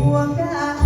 ห่วงได้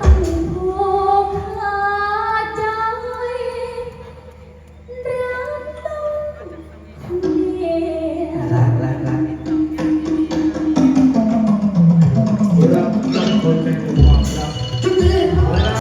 ผู้พา